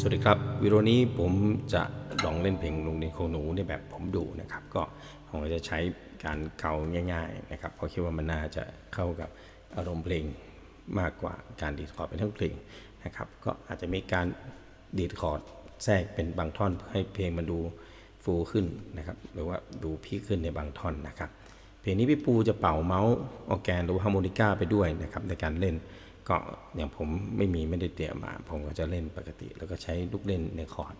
สวัสดีครับวิดีโอนี้ผมจะลองเล่นเพลงลุงเดนโคหนูในแบบผมดูนะครับ ก็ผมจะใช้การเกาง่ายๆนะครับเพราะคิดว่ามันน่าจะเข้ากับอารมณ์เพลงมากกว่าการดีดคอร์ดเป็นทั้งเพลงนะครับก็อาจจะมีการดีดคอร์ดแทรกเป็นบางท่อนเพื่อให้เพลงมันดูฟูขึ้นนะครับหรือว่าดูพีคขึ้นในบางท่อนนะครับเพลงนี้พี่ปูจะเป่าเมาส์ออแกนหรือฮาร์โมนิก้าไปด้วยนะครับในการเล่น ก็อย่างผมไม่มีไม่ได้เตรียมมา ผมก็จะเล่นปกติ แล้วก็ใช้ลูกเล่นในคอร์ด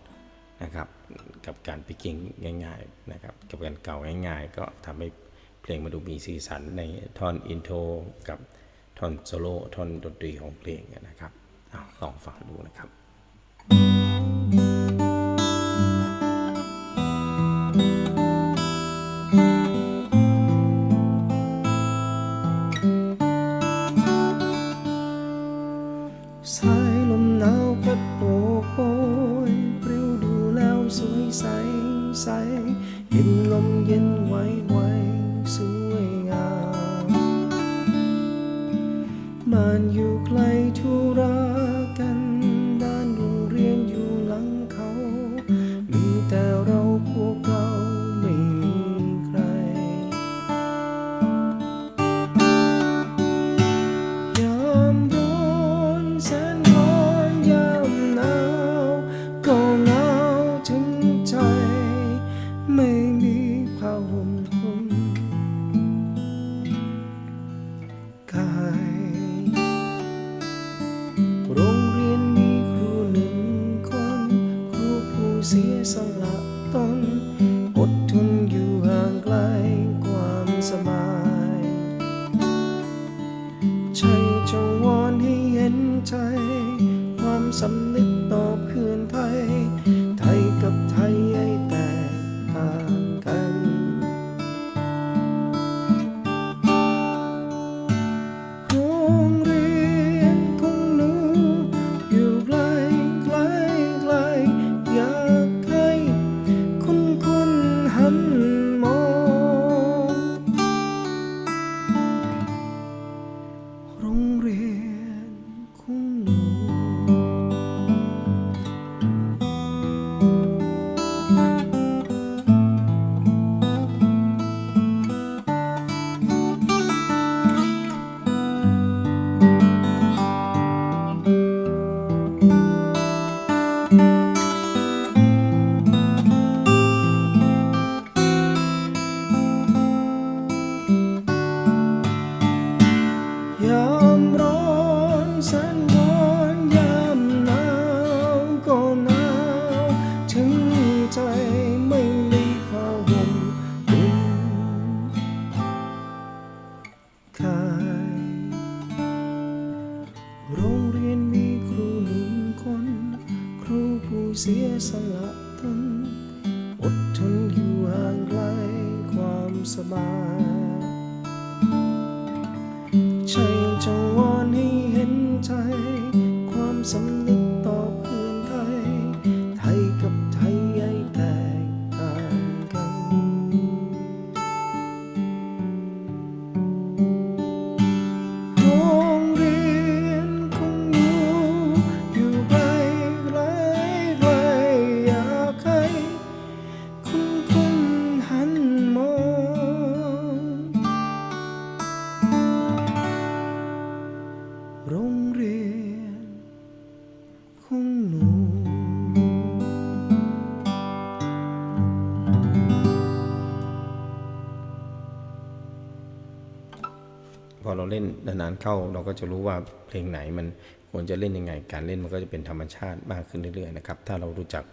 นะครับ กับการพิกิ้งง่าย ๆนะครับ กับการเก่าง่าย ๆ ก็ทำให้เพลงมาดูมีสีสันในท่อนอินโทรกับท่อนโซโล่ท่อนดนตรีของเพลงนะครับอลองฟังดูนะครับส ใสเห็นลมเย็น ต่อเเสียสละตนอดทนอยู่ห่างไกลความสบายใช่จะวอนให้เห็นใจ ความสำนึก เราเล่นนานๆเข้า เราก็จะรู้ว่าเพลงไหนมันควรจะเล่นยังไง การเล่นมันก็จะเป็นธรรมชาติมากขึ้นเรื่อยๆนะครับถ้าเรารู้จัก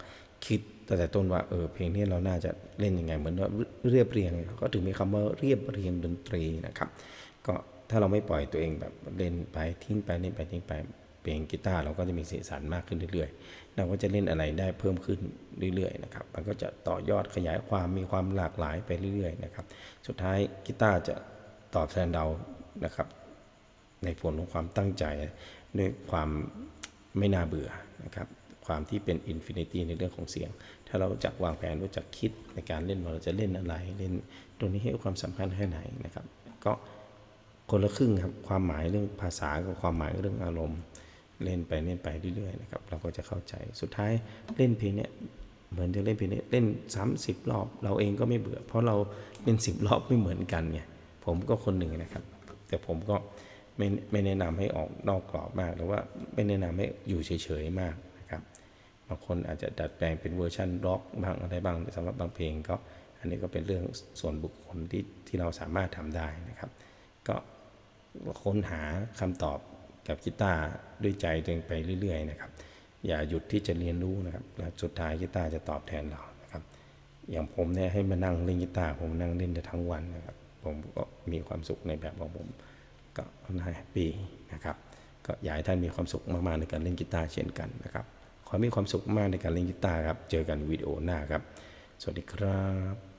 คิดตั้งแต่ต้นว่าเออเพลงนี้เราน่าจะเล่นยังไง เหมือนว่าเรียบเรียง ก็ถึงมีคำว่าเรียบเรียงดนตรีนะครับ ก็ถ้าเราไม่ปล่อยตัวเองแบบเล่นไปทิ้งไปเล่นไปทิ้งไปเพลงกีตาร์เราก็จะมีสีสันมากขึ้นเรื่อยๆ เราก็จะเล่นอะไรได้เพิ่มขึ้นเรื่อยๆนะครับ มันก็จะต่อยอดขยายความมีความหลากหลายไปเรื่อยๆนะครับ สุดท้ายกีตาร์จะตอบแทนเรา นะครับ ในผลของความตั้งใจด้วยความไม่น่าเบื่อนะครับความที่เป็นอินฟินิตี้ในเรื่องของเสียง ถ้าเราจักวางแผนรู้จักคิดในการเล่นว่าเราจะเล่นอะไร เล่นตรงนี้ให้ความสำคัญแค่ไหนนะครับ ก็คนละครึ่งครับ ความหมายเรื่องภาษากับความหมายเรื่องอารมณ์ เล่นไปเล่นไปเรื่อยๆนะครับ เราก็จะเข้าใจ สุดท้ายเล่นเพลงเนี้ยเหมือนจะเล่นเพลงนี้เล่นซ้ำสิบรอบ เราเองก็ไม่เบื่อ เพราะเราเล่นสิบรอบไม่เหมือนกันไง ผมก็คนหนึ่งนะครับ แต่ผมก็ไม่ไม่แนะนำให้ออกนอกกรอบมาก หรือว่าไม่แนะนำให้อยู่เฉยๆมากนะครับบางคนอาจจะดัดแปลงเป็นเวอร์ชันร็อกบ้างอะไรบ้างสำหรับบางเพลงก็อันนี้ก็เป็นเรื่องส่วนบุคคลที่ที่เราสามารถทำได้นะครับ ก็ค้นหาคำตอบกับกีตาร์ด้วยใจตัวเองไปเรื่อย ๆ นะครับ อย่าหยุดที่จะเรียนรู้นะครับแล้วสุดท้ายกีตาร์จะตอบแทนเรานะครับ อย่างผมเนี่ยให้มานั่งเล่นกีตาร์ผมนั่งเล่นได้ทั้งวันนะครับ ผมก็มีความสุขในแบบของผมก็น่าแฮปปี้นะครับก็อยากให้ท่านมีความสุขมากๆในการเล่นกีตาร์เช่นกันนะครับขอให้มีความสุขมากในการเล่นกีตาร์ครับเจอกันวิดีโอหน้าครับ สวัสดีครับ